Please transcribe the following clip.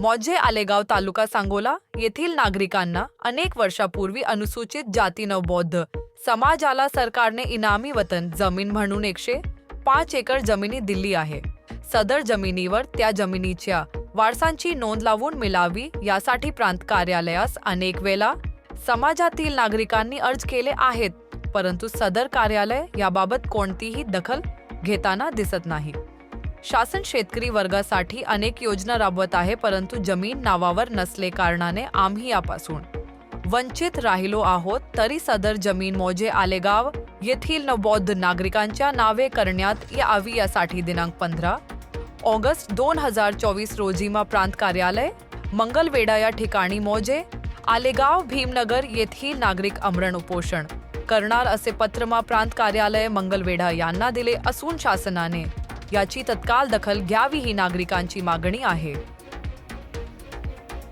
मौजे आलेगाव तालुका सांगोला येथील नागरिकांना अनेक वर्षापूर्वी अनुसूचित जाती न बौद्ध. समाजाला सरकारने इनामी वतन जमीन म्हणून एकशे पाच एकर जमिनी दिली आहे. सदर जमिनीवर त्या जमिनीच्या वारसांची नोंद लावून मिळावी यासाठी प्रांत कार्यालयास अनेक वेळा समाजातील नागरिकांनी अर्ज केले आहेत परंतु सदर कार्यालय याबाबत कोणतीही दखल घेताना दिसत नाही. शासन शेतकरी वर्गासाठी अनेक योजना राबवत आहे परंतु जमीन नावावर नसले कारणाने आम्ही यापासून वंचित राहिलो आहोत. तरी सदर जमीन मोजे आलेगाव येथील नवबौद्ध नागरिकांच्या नावे करण्यात यावी यासाठी दिनांक पंधरा ऑगस्ट दोन हजार चोवीस रोजीमा प्रांत कार्यालय मंगलवेढा या ठिकाणी मोजे आलेगाव भीमनगर येथील नागरिक आमरण उपोषण करणार असे पत्र मा प्रांत कार्यालय मंगलवेढा यांना दिले असून शासनाने याची तत्काळ दखल घ्यावी ही नागरिकांची मागणी आहे.